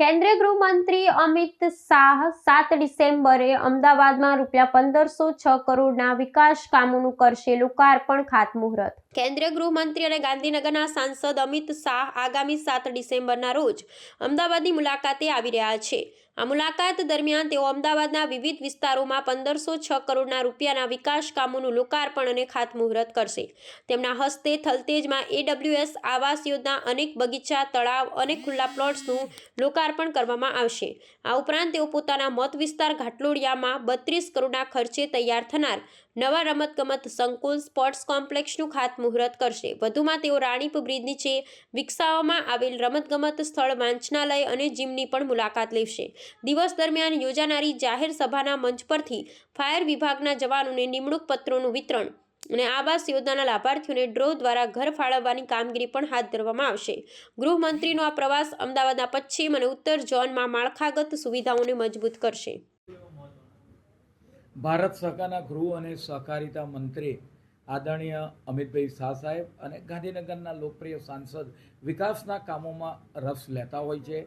કેન્દ્રીય ગૃહમંત્રી અમિત શાહ સાત ડિસેમ્બરે અમદાવાદમાં રૂપિયા પંદરસો છ કરોડના વિકાસ કામોનું કરશે લોકાર્પણ, ખાતમુહૂર્ત. કેન્દ્રીય ગૃહમંત્રી અને ગાંધીનગરના સાંસદ અમિત શાહ આગામી સાત ડિસેમ્બરના રોજ અમદાવાદની મુલાકાતે આવી રહ્યા છે. આ મુલાકાત દરમિયાન તેઓ અમદાવાદના વિવિધ વિસ્તારોમાં પંદરસો છ કરોડના રૂપિયાના વિકાસ કામોનું લોકાર્પણ અને ખાતમુહૂર્ત કરશે. તેમના હસ્તે થલતેજમાં એડબ્લ્યુએસ આવાસ યોજના, અનેક બગીચા, તળાવ અને ખુલ્લા પ્લોટ્સનું લોકાર્પણ કરવામાં આવશે. આ ઉપરાંત તેઓ પોતાના મત વિસ્તાર ઘાટલોડિયામાં બત્રીસ કરોડના ખર્ચે તૈયાર થનાર નવા રમતગમત સંકુલ સ્પોર્ટ્સ કોમ્પ્લેક્સનું ખાતમુહૂર્ત કરશે. વધુમાં તેઓ રાણીપ બ્રિજ નીચે વિકસાવવામાં આવેલ રમતગમત સ્થળ, વાંચનાલય અને જીમની પણ મુલાકાત લેશે. દિવસ દરમિયાન યોજાનારી જાહેર સભાના મંચ પરથી ફાયર વિભાગના જવાનોને નિમણૂક પત્રોનું વિતરણ અને આવાસ યોજનાના લાભાર્થીઓને ડ્રો દ્વારા ઘર ફાળવવાની કામગીરી પણ હાથ ધરવામાં આવશે. ગૃહમંત્રીનો આ પ્રવાસ અમદાવાદના પશ્ચિમ અને ઉત્તર ઝોનમાં માળખાગત સુવિધાઓને મજબૂત કરશે. ભારત સરકારના ગૃહ અને સહકારિતા મંત્રી આદરણીય અમિતભાઈ શાહ સાહેબ અને ગાંધીનગરના લોકપ્રિય સાંસદ વિકાસના કામોમાં રસ લેતા હોય છે.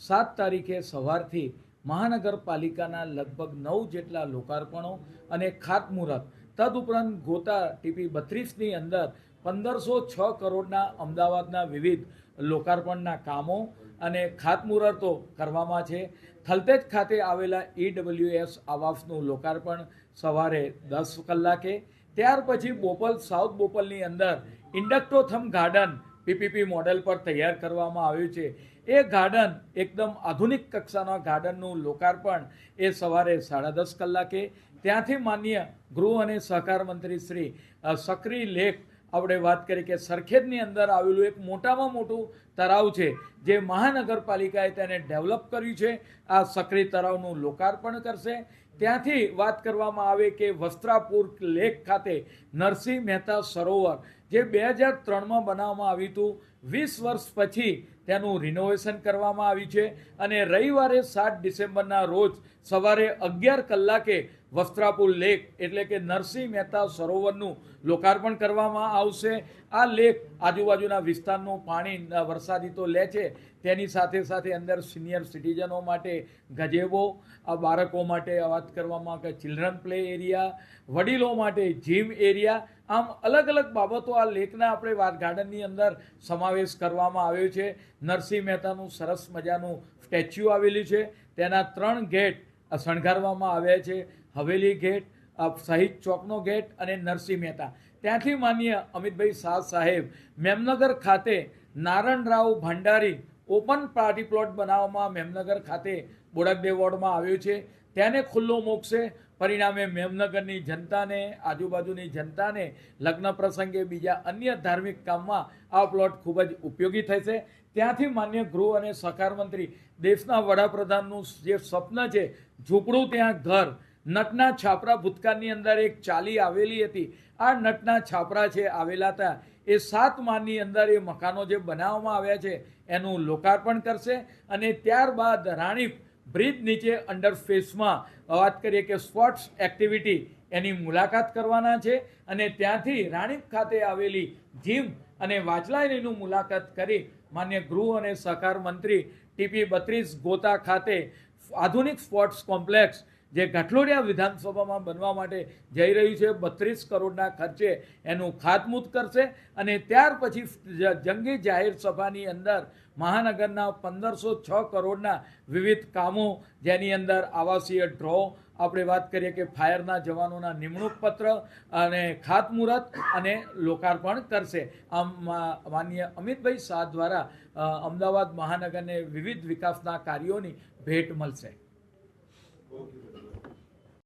સાત તારીખે સવારથી મહાનગરપાલિકાના લગભગ નવ જેટલા લોકાર્પણો અને ખાતમુહૂર્ત, તદુપરાંત ગોતા ટીપી બત્રીસની અંદર પંદરસો છ કરોડના અમદાવાદના વિવિધ લોકાર્પણના કામો અને ખાતમુહૂર્તો કરવામાં છે. થલતેજ ખાતે આવેલા ઈડબ્લ્યુએસ આવાસનું લોકાર્પણ સવારે દસ કલાકે ત્યાર પછી બોપલ, સાઉથ બોપલની અંદર ઇન્ડક્ટોથમ ગાર્ડન પીપીપી મોડેલ પર તૈયાર કરવામાં આવ્યું છે. એ ગાર્ડન એકદમ આધુનિક કક્ષાના ગાર્ડનનું લોકાર્પણ એ સવારે સાડા દસ કલાકે. ત્યાંથી માન્ય ગૃહ અને સહકાર મંત્રી શ્રી સક્રી લેક આપણે વાત કરી કે સરખેજની અંદર આવેલું એક મોટામાં મોટું તળાવ છે, જે મહાનગરપાલિકાએ તેને ડેવલપ કર્યું છે. આ સક્રિય તળાવનું લોકાર્પણ કરશે. ત્યાંથી વાત કરવામાં આવે કે વસ્ત્રાપુર લેક ખાતે નરસિંહ મહેતા સરોવર, જે બે હજાર ત્રણમાં બનાવવામાં આવ્યું હતું. વીસ વર્ષ પછી તેનું રિનોવેશન કરવામાં આવ્યું છે અને રવિવારે સાત ડિસેમ્બરના રોજ સવારે અગિયાર કલાકે વસ્ત્રાપુર લેક એટલે કે નરસિંહ મહેતા સરોવરનું લોકાર્પણ કરવામાં આવશે. આ લેક આજુબાજુના વિસ્તારનું પાણી વરસાદી તો લે છે. તેની સાથે સાથે અંદર સિનિયર સિટીઝનો માટે ગજેબો આ બાળકો માટે વાત કરવામાં કે ચિલ્ડ્રન પ્લે એરિયા વડીલો માટે જીમ એરિયા આમ અલગ અલગ બાબતો આ લેકના આપણે વાત ગાર્ડનની અંદર સમાવેશ કરવામાં આવ્યો છે. નરસિંહ મહેતાનું સરસ મજાનું સ્ટેચ્યુ આવેલું છે. તેના ત્રણ ગેટ શણગારવામાં આવ્યા છે. હવેલી ગેટ શહીદ ચોકનો ગેટ અને નરસિંહ મહેતા. ત્યાંથી માન્ય અમિતભાઈ શાહ સાહેબ, મેમનગર ખાતે Naranrao Bhandari open party plot બનાવવામાં મેમનગર ખાતે બોડકદેવ વોર્ડમાં આવ્યો છે. તેને ખુલ્લો મૂકશે. પરિણામે મેમનગરની જનતાને, આજુબાજુની જનતાને લગ્ન પ્રસંગે બીજા અન્ય ધાર્મિક કામમાં આ પ્લોટ ખૂબ જ ઉપયોગી થશે. ત્યાંથી માન્ય ગૃહ અને સહકાર મંત્રી દેશના વડાપ્રધાનનું જે સ્વપ્ન છે, ઝૂંપડું ત્યાં ઘર નટના છાપરા ભૂતકાળની અંદર એક ચાલી આવેલી હતી. આ નટના છાપરા છે આવેલા હતા, એ સાત માળની અંદર એ મકાનો જે બનાવવામાં આવ્યા છે, એનું લોકાર્પણ કરશે અને ત્યારબાદ રાણી બ્રિજ નીચે અંડર ફેસમાં વાત કરીએ કે સ્પોર્ટ્સ એક્ટિવિટી એની મુલાકાત કરવાના છે અને ત્યાંથી રાણીપ ખાતે આવેલી જીમ અને વાચલાયનીનું મુલાકાત કરી માન્ય ગૃહ અને સહકાર મંત્રી ટીપી બત્રીસ ગોતા ખાતે આધુનિક સ્પોર્ટ્સ કોમ્પ્લેક્સ જે ગઠલોડિયા વિધાનસભામાં બનવા માટે જઈ રહ્યું છે, બત્રીસ કરોડના ખર્ચે એનું ખાતમુહૂર્ત કરશે અને ત્યાર પછી જંગી જાહેર સભાની અંદર મહાનગરના પંદરસો છ કરોડના વિવિધ કામો જેની અંદર આવાસીય ડ્રો, આપણે વાત કરીએ કે ફાયરના જવાનોના નિમણૂક પત્ર અને ખાતમુહૂર્ત અને લોકાર્પણ કરશે. આમ માનનીય અમિતભાઈ શાહ દ્વારા અમદાવાદ મહાનગરને વિવિધ વિકાસના કાર્યોની ભેટ મળશે.